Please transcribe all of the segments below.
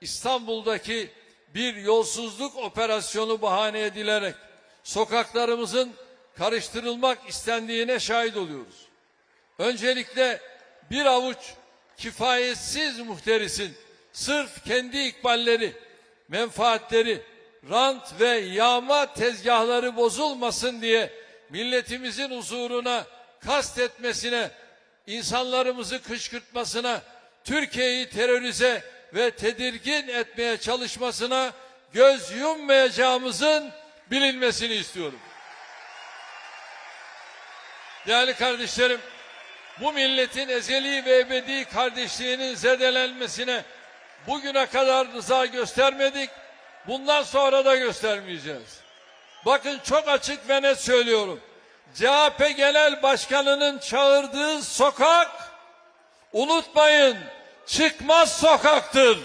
İstanbul'daki bir yolsuzluk operasyonu bahane edilerek sokaklarımızın karıştırılmak istendiğine şahit oluyoruz. Öncelikle bir avuç kifayetsiz muhterisin sırf kendi ikballeri, menfaatleri, rant ve yağma tezgahları bozulmasın diye milletimizin huzuruna kastetmesine, insanlarımızı kışkırtmasına, Türkiye'yi terörize ve tedirgin etmeye çalışmasına göz yummayacağımızın bilinmesini istiyorum. Değerli kardeşlerim, bu milletin ezeli ve ebedi kardeşliğinin zedelenmesine bugüne kadar rıza göstermedik, bundan sonra da göstermeyeceğiz. Bakın çok açık ve net söylüyorum. CHP Genel Başkanı'nın çağırdığı sokak, unutmayın, çıkmaz sokaktır.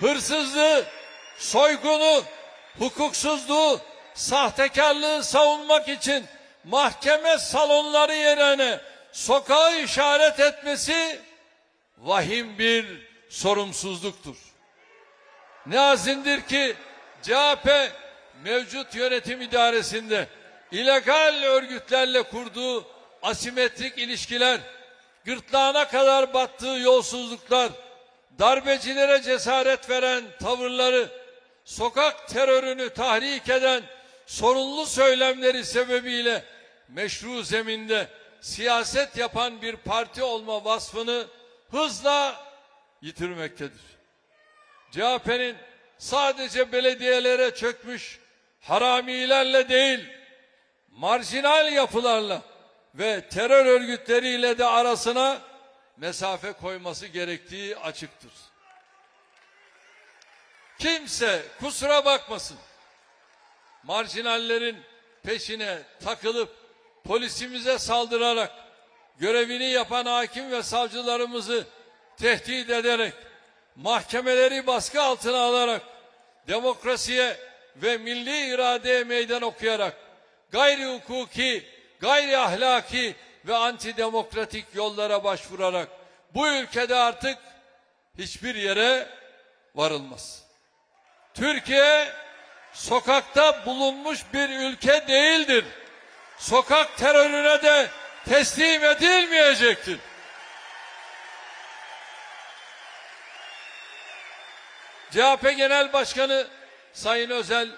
Hırsızlığı, soygunu, hukuksuzluğu, sahtekarlığı savunmak için mahkeme salonları yerine sokağı işaret etmesi vahim bir sorumsuzluktur. Ne azindir ki CHP mevcut yönetim idaresinde illegal örgütlerle kurduğu asimetrik ilişkiler, gırtlağına kadar battığı yolsuzluklar, darbecilere cesaret veren tavırları, sokak terörünü tahrik eden sorunlu söylemleri sebebiyle meşru zeminde siyaset yapan bir parti olma vasfını hızla yitirmektedir. CHP'nin sadece belediyelere çökmüş haramilerle değil, marjinal yapılarla ve terör örgütleriyle de arasına mesafe koyması gerektiği açıktır. Kimse kusura bakmasın. Marjinallerin peşine takılıp polisimize saldırarak görevini yapan hakim ve savcılarımızı tehdit ederek mahkemeleri baskı altına alarak demokrasiye ve milli iradeye meydan okuyarak gayri hukuki, gayri ahlaki ve antidemokratik yollara başvurarak bu ülkede artık hiçbir yere varılmaz. Türkiye sokakta bulunmuş bir ülke değildir. Sokak terörüne de teslim edilmeyecektir. CHP Genel Başkanı Sayın Özel,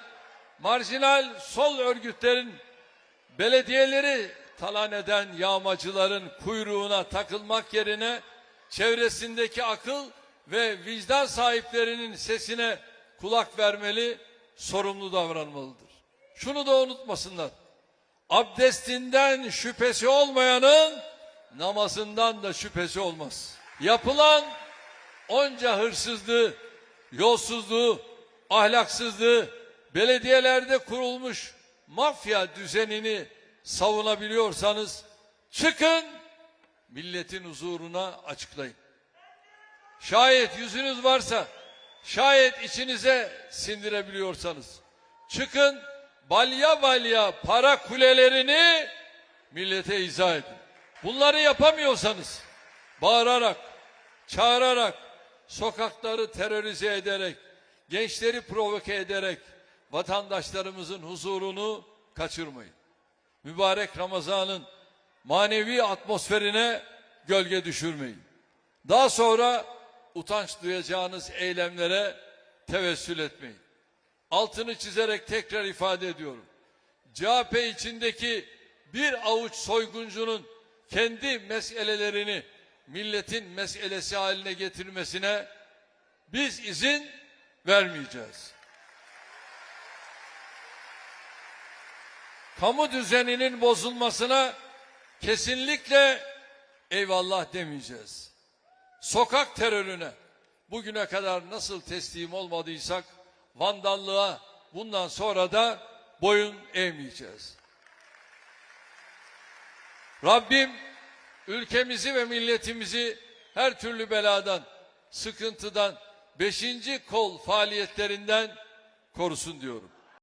marjinal sol örgütlerin belediyeleri talan eden yağmacıların kuyruğuna takılmak yerine çevresindeki akıl ve vicdan sahiplerinin sesine kulak vermeli, sorumlu davranmalıdır. Şunu da unutmasınlar. Abdestinden şüphesi olmayanın namazından da şüphesi olmaz. Yapılan onca hırsızlığı, yolsuzluğu, ahlaksızlığı, belediyelerde kurulmuş mafya düzenini savunabiliyorsanız çıkın milletin huzuruna açıklayın. Şayet yüzünüz varsa, şayet içinize sindirebiliyorsanız çıkın balya balya para kulelerini millete izah edin. Bunları yapamıyorsanız bağırarak, çağırarak, sokakları terörize ederek, gençleri provoke ederek vatandaşlarımızın huzurunu kaçırmayın. Mübarek Ramazan'ın manevi atmosferine gölge düşürmeyin. Daha sonra utanç duyacağınız eylemlere tevessül etmeyin. Altını çizerek tekrar ifade ediyorum. CHP içindeki bir avuç soyguncunun kendi meselelerini milletin meselesi haline getirmesine biz izin vermeyeceğiz. Kamu düzeninin bozulmasına kesinlikle eyvallah demeyeceğiz. Sokak terörüne bugüne kadar nasıl teslim olmadıysak vandallığa bundan sonra da boyun eğmeyeceğiz. Rabbim ülkemizi ve milletimizi her türlü beladan, sıkıntıdan, beşinci kol faaliyetlerinden korusun diyorum.